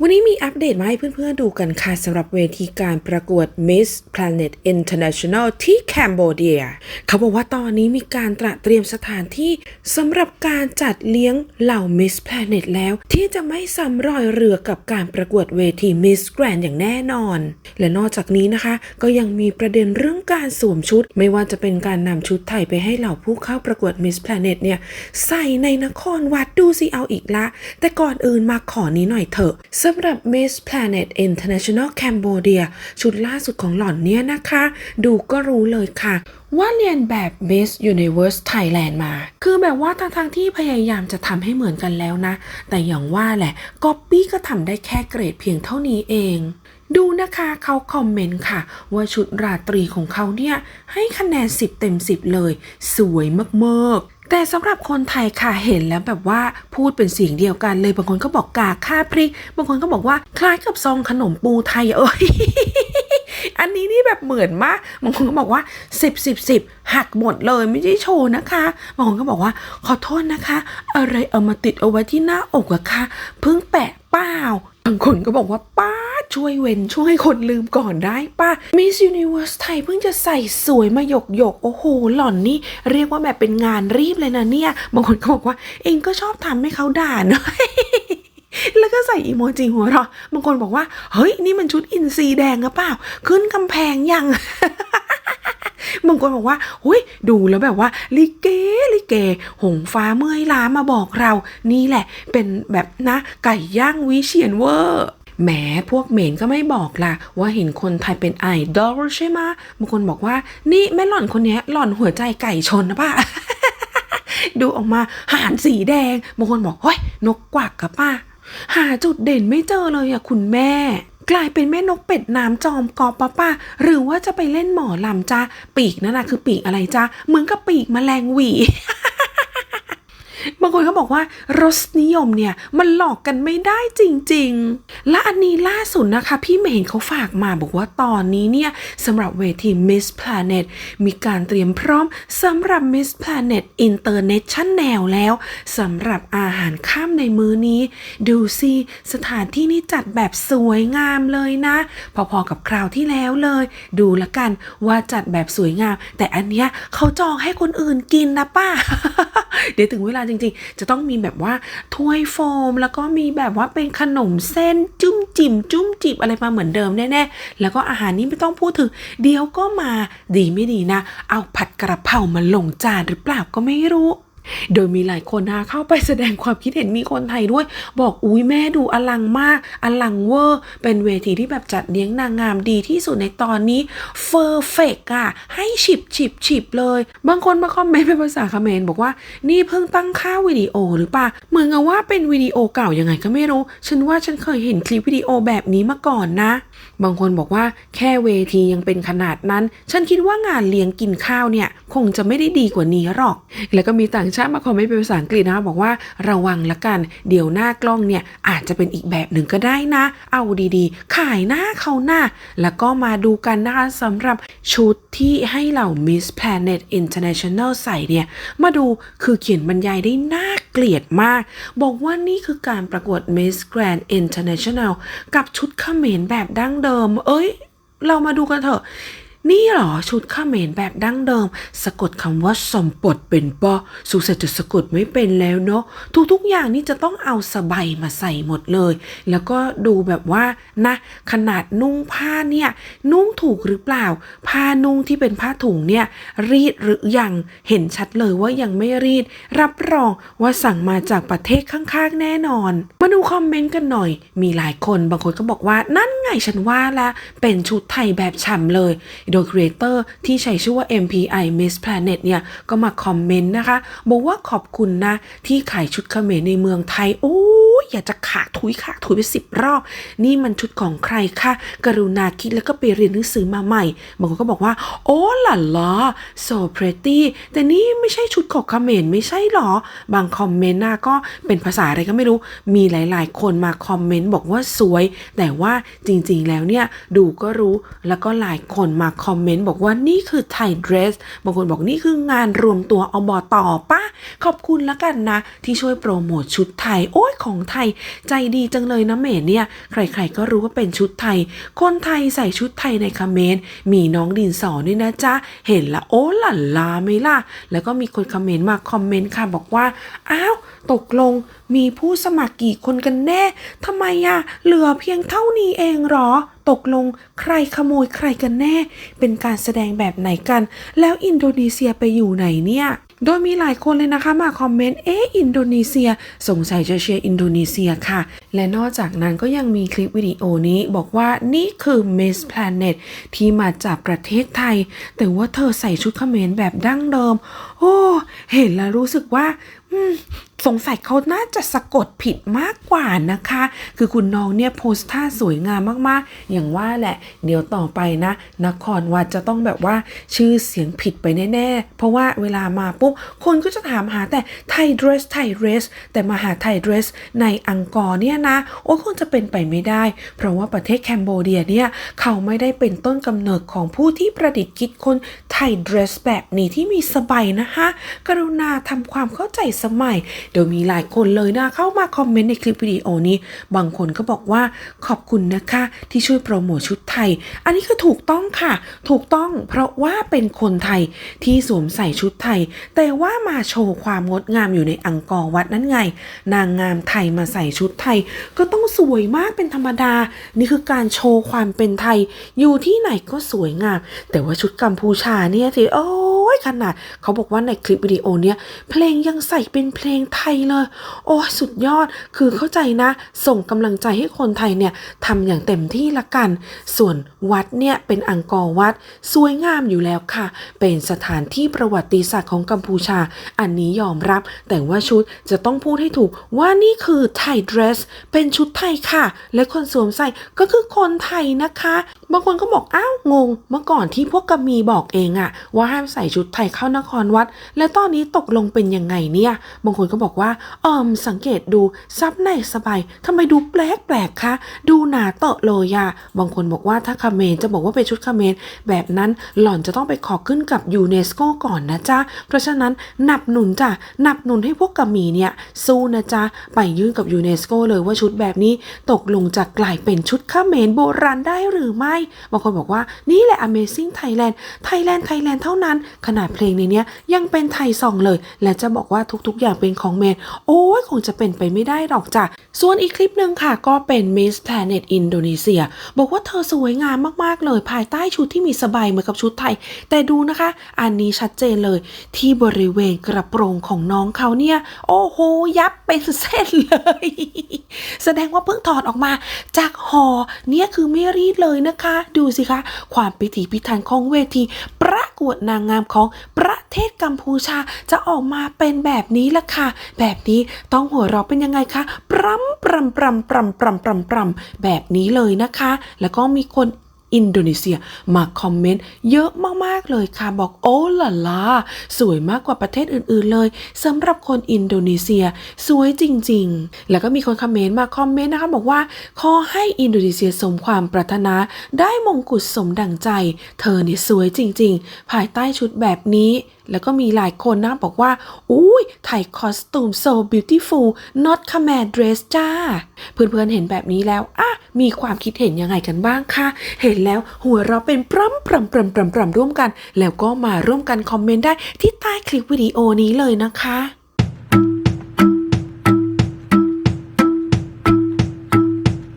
วันนี้มีอัปเดตมาให้เพื่อนๆดูกันค่ะสำหรับเวทีการประกวด Miss Planet International ที่แคนเบเดีย เขาบอกว่าตอนนี้มีการตระเตรียมสถานที่สำหรับการจัดเลี้ยงเหล่า Miss Planet แล้ว ที่จะไม่ซ้ำรอยเรือกับการประกวดเวที Miss Grand อย่างแน่นอน และนอกจากนี้นะคะ ก็ยังมีประเด็นเรื่องการสวมชุด ไม่ว่าจะเป็นการนำชุดไทยไปให้เหล่าผู้เข้าประกวด Miss Planet เนี่ยใส่ในนครวัดดูสิเอาอีกละ แต่ก่อนอื่นมาขอนี้หน่อยเถอะสำหรับ Miss Planet International Cambodia ชุดล่าสุดของหล่อนเนี่ยนะคะ ดูก็รู้เลยค่ะ ว่าเรียนแบบ Miss Universe Thailand มา คือแบบว่าทั้งทงที่พยายามจะทำให้เหมือนกันแล้วนะ แต่อย่างว่าแหละก๊อปปี้ก็ทำได้แค่เกรดเพียงเท่านี้เองดูนะคะเขาคอมเมนต์ค่ะ ว่าชุดราตรีของเขาเนี่ย ให้คะแนน 10 เต็ม 10 เลย สวยมากๆ แต่สำหรับคนไทยค่ะเห็นแล้วแบบว่าพูดเป็นเสียงเดียวกันเลยบางคนก็บอกกาค่าพริก บางคนก็บอกว่าคล้ายกับซองขนมปูไทยเอ้ยอันนี้นี่แบบเหมือนมากบางคนก็บอกว่า 10 10 10 หักหมดเลยไม่ใช่โชว์นะคะบางคนก็บอกว่าขอโทษนะคะ อะไรเอามาติดเอาไว้ที่หน้าอกอะคะเพิ่งแปะเปล่าบางคนก็บอกว่าป้า ช่วยเว้นช่วยคนลืมก่อนได้ป้า Miss Universe ไทยเพิ่งจะใส่สวยมาหยกหยกโอ้โห หล่อนนี่ เรียกว่าแบบเป็นงานรีบเลยนะเนี่ย บางคนก็บอกว่า เองก็ชอบทำให้เขาด่าเนอะแล้วก็ใส่อีโมจิหัวเราะบางคนบอกว่า เฮ้ย นี่มันชุดอินซีแดงหรือเปล่า ขึ้นกำแพงยังบางคนบอกว่าหุยดูแล้วแบบว่า ลิเก ลิเก หงฟ้าเมื่อยล้ามาบอกเรา นี่แหละ เป็นแบบนะ ไก่ย่างวิเชียนเวอร์ แหมพวกเหมนก็ไม่บอกล่ะ ว่าเห็นคนไทยเป็นไอดอลใช่ไหมบางคนบอกว่า นี่แม่หล่อนคนนี้หล่อนหัวใจไก่ชนนะป้าดูออกมาหานสีแดงบางคนบอกเฮ้ยนกกวักกับป้า หาจุดเด่นไม่เจอเลยอะคุณแม่ กลายเป็นแม่นกเป็ดน้ำจอมกอปะป้า หรือว่าจะไปเล่นหมอลำจ้าปีกนั่นนะคือปีกอะไรจ้าเหมือนกับปีกแมลงหวี บางคนก็บอกว่ารสนิยมเนี่ยมันหลอกกันไม่ได้จริง ๆ และอันนี้ล่าสุดนะคะ พี่เมย์เขาฝากมาบอกว่าตอนนี้เนี่ยสำหรับเวที Miss Planet มีการเตรียมพร้อมสำหรับ Miss Planet International แล้วสำหรับอาหารข้ามในมื้อนี้ ดูสิสถานที่นี้จัดแบบสวยงามเลยนะ พอๆกับคราวที่แล้วเลย ดูละกันว่าจัดแบบสวยงาม แต่อันเนี้ยเขาจองให้คนอื่นกินนะป้า เดี๋ยวถึงเวลาจริง ๆ จะต้องมีแบบว่าถ้วยโฟม แล้วก็มีแบบว่าเป็นขนมเส้นจุ้มจิ๋มจุ้มจิบอะไรมาเหมือนเดิมแน่ๆ แล้วก็อาหารนี้ไม่ต้องพูดถึง เดี๋ยวก็มาดีไม่ดีนะ เอาผัดกระเพรามาลงจานหรือเปล่าก็ไม่รู้ โดยมีหลายคนนะเข้าไปแสดงความคิดเห็นมีคนไทยด้วย บอกอุ้ยแม่ดูอลังมาก อลังเวอร์ เป็นเวทีที่แบบจัดเลี้ยงนางงามดีที่สุดในตอนนี้เฟอร์เฟกอะให้ฉิบฉิบฉิบเลย บางคนมาคอมเมนต์เป็นภาษาเขมรบอกว่านี่เพิ่งตั้งค่าวิดีโอหรือเปล่าเหมือนกับว่าเป็นวิดีโอเก่ายังไงก็ไม่รู้ ฉันว่าฉันเคยเห็นคลิปวิดีโอแบบนี้มาก่อนนะบางคนบอกว่าแค่เวทียังเป็นขนาดนั้น ฉันคิดว่างานเลี้ยงกินข้าวเนี่ยคงจะไม่ได้ดีกว่านี้หรอก แล้วก็มีต่างชาติมาคอมเมนต์เป็นภาษาอังกฤษนะคะบอกว่าระวังละกัน เดี๋ยวหน้ากล้องเนี่ยอาจจะเป็นอีกแบบหนึ่งก็ได้นะ เอาดีๆ ขายหน้าเขาหน้า แล้วก็มาดูกันนะคะสำหรับชุดที่ให้เหล่า Miss Planet International ใส่เนี่ยมาดูคือเขียนบรรยายได้น่า เกลียดมาก บอกว่านี่คือการประกวด Miss Grand International กับชุดเขมรแบบดั้งเดิม เอ้ย เรามาดูกันเถอะ นี่หรอชุดขเขมรแบบดั้งเดิม สะกดคำว่าสมปดเป็นปอสุเสร็จจะสะกดไม่เป็นแล้วเนาะทุกๆอย่างนี่จะต้องเอาสบายมาใส่หมดเลย แล้วก็ดูแบบว่านะ ขนาดนุ่งผ้าเนี่ยนุ่งถูกหรือเปล่า ผ้านุ่งที่เป็นผ้าถุงเนี่ยรีดหรือยังเห็นชัดเลยว่ายังไม่รีด รับรองว่าสั่งมาจากประเทศข้างๆแน่นอน มาดูคอมเมนต์กันหน่อย มีหลายคนบางคนก็บอกว่านั่นไงฉันว่าละเป็นชุดไทยแบบฉ่ำเลยโดยครีเอเตอร์ที่ใช้ชื่อว่า MPI Miss Planet เนี่ย ก็มาคอมเมนต์นะคะ บอกว่าขอบคุณนะ ที่ขายชุดเขมรในเมืองไทย โอ้อยากจะขาถุยขาถุยไปสิบรอบ นี่มันชุดของใครคะกรุณาคิดแล้วก็ไปเรียนหนังสือมาใหม่บางคนก็บอกว่า โอ้ล่ะล่ะ so pretty แต่นี่ไม่ใช่ชุดของเขมรไม่ใช่หรอ บางคอมเมนต์น่ะก็เป็นภาษาอะไรก็ไม่รู้ มีหลายๆ คนมาคอมเมนต์บอกว่าสวย แต่ว่าจริงๆแล้วเนี่ยดูก็รู้แล้วก็หลายคนมาคอมเมนต์บอกว่านี่คือไทยเดรสบางคนบอกนี่คืองานรวมตัวอบอต่อป้าขอบคุณแล้วกันนะ ที่ช่วยโปรโมทชุดไทย โอ้ยของไทย ใจดีจังเลยนะเมย์เนี่ย ใครๆก็รู้ว่าเป็นชุดไทย คนไทยใส่ชุดไทยในคอมเมนต์มีน้องดินสอด้วยนะจ๊ะ เห็นละโอ้หล่นลาไหมล่ะ แล้วก็มีคนคอมเมนต์มาคอมเมนต์ค่ะบอกว่า อ้าวตกลงมีผู้สมัครกี่คนกันแน่ ทำไมอะเหลือเพียงเท่านี้เองหรอ ตกลงใครขโมยใครกันแน่ เป็นการแสดงแบบไหนกัน แล้วอินโดนีเซียไปอยู่ไหนเนี่ย โดยมีหลายคนเลยนะคะมาคอมเมนต์เอ๊ะอินโดนีเซีย สงสัยจะเชียร์อินโดนีเซียค่ะ และนอกจากนั้นก็ยังมีคลิปวิดีโอนี้บอกว่านี่คือ Miss Planet ที่มาจากประเทศไทย แต่ว่าเธอใส่ชุดเขมรแบบดั้งเดิม โอ้ เห็นแล้วรู้สึกว่า สงสัยเขาน่าจะสะกดผิดมากกว่านะคะ คือคุณน้องเนี่ยโพสท่าสวยงามมากๆ อย่างว่าแหละ เดี๋ยวต่อไปนะนครวัดจะต้องแบบว่าชื่อเสียงผิดไปแน่ๆ เพราะว่าเวลามาปุ๊บ คนก็จะถามหาแต่ไทยเดรสไทยเดรส แต่มาหาไทยเดรสในอังกอร์เนี่ยนะ โอ้คงจะเป็นไปไม่ได้ เพราะว่าประเทศแคนเบเดียเนี่ยเขาไม่ได้เป็นต้นกำเนิดของผู้ที่ประดิษฐ์คิดคนไทยเดรสแบบนี้ที่มีสบายนะคะกรุณาทำความเข้าใจสมัย เดี๋ยวมีหลายคนเลยนะเข้ามาคอมเมนต์ในคลิปวิดีโอนี้ บางคนก็บอกว่าขอบคุณนะคะที่ช่วยโปรโมทชุดไทย อันนี้คือถูกต้องค่ะ ถูกต้องเพราะว่าเป็นคนไทยที่สวมใส่ชุดไทย แต่ว่ามาโชว์ความงดงามอยู่ในอังกอร์วัดนั้นไง นางงามไทยมาใส่ชุดไทย ก็ต้องสวยมากเป็นธรรมดา นี่คือการโชว์ความเป็นไทย อยู่ที่ไหนก็สวยงาม แต่ว่าชุดกัมพูชาเนี่ยสิโอ้ยขนาดเขาบอกว่าในคลิปวิดีโอเนี้ยเพลงยังใส่เป็นเพลงไทยเลย โอ้สุดยอดคือเข้าใจนะ ส่งกำลังใจให้คนไทยเนี่ยทำอย่างเต็มที่ละกัน ส่วนวัดเนี่ยเป็นอังกอร์วัด สวยงามอยู่แล้วค่ะ เป็นสถานที่ประวัติศาสตร์ของกัมพูชา อันนี้ยอมรับ แต่ว่าชุดจะต้องพูดให้ถูกว่านี่คือไทยเดรส เป็นชุดไทยค่ะ และคนสวมใส่ก็คือคนไทยนะคะางคนก็บอกอ้าวงง เมื่อก่อนที่พวกกมีบอกเองอะว่าห้ามใส่ชุดไทยเข้านครวัด และตอนนี้ตกลงเป็นยังไงเนี่ย บางคนก็บอกว่าเอิมสังเกตดูซับในสบายทำไมดูแปลกแปลกคะดูหนาเตอะเลยอะบางคนบอกว่าถ้าคาเมนจะบอกว่าเป็นชุดคาเมนแบบนั้นหล่อนจะต้องไปขอขึ้นกับยูเนสโกก่อนนะจ๊ะเพราะฉะนั้นหนับหนุนจ้ะหนับหนุนให้พวกกมีเนี่ยสู้นะจ๊ะไปยื่นกับยูเนสโกเลยว่าชุดแบบนี้ตกลงจะกลายเป็นชุดคาเมนโบราณได้หรือไม่บางคนบอกว่านี่แหละ Amazing Thailand Thailand Thailand เท่านั้น ขนาดเพลงในนี้ยยังเป็นไทยซองเลย และจะบอกว่าทุกๆ อย่างเป็นของเมน โอ้ยคงจะเป็นไปไม่ได้หรอกจ้ะ ส่วนอีกคลิปหนึ่งค่ะ ก็เป็น Miss Planet อินโดนีเซีย บอกว่าเธอสวยงามมากๆเลย ภายใต้ชุดที่มีสบายเหมือนกับชุดไทย แต่ดูนะคะ อันนี้ชัดเจนเลย ที่บริเวณกระโปรงของน้องเขาเนี่ย โอ้โห ยับเป็นเส้นเลย แสดงว่าเพิ่งถอดออกมา จากหอเนี่ยคือไม่รีดเลยนะคะดูสิคะ ความพิถีพิถันของเวที ประกวดนางงามของประเทศกัมพูชาจะออกมาเป็นแบบนี้ละค่ะ แบบนี้ต้องหัวเราะเป็นยังไงคะปรำปรำปรำปรำปรำปรำปรำแบบนี้เลยนะคะ แล้วก็มีคน อินโดนีเซียมาคอมเมนต์เยอะมาก ๆ เลยค่ะ บอกโอ้ล่ะล่ะสวยมากกว่าประเทศอื่น ๆ เลยสำหรับคนอินโดนีเซีย สวยจริง ๆ แล้วก็มีคนคอมเมนต์มาคอมเมนต์นะคะ บอกว่า ขอให้อินโดนีเซียสมความปรารถนา ได้มงกุฎสมดังใจ เธอเนี่ยสวยจริง ๆ ภายใต้ชุดแบบนี้แล้วก็มีหลายคนนะบอกว่า อุ้ยไทยคอสตูม so beautiful not Khmer dress จ้า เพื่อนๆเห็นแบบนี้แล้วอะมีความคิดเห็นยังไงกันบ้างคะเห็นแล้วหัวเราเป็นปรำปรำปรำปรำปรำร่วมกัน แล้วก็มาร่วมกันคอมเมนต์ได้ที่ใต้คลิปวิดีโอนี้เลยนะคะ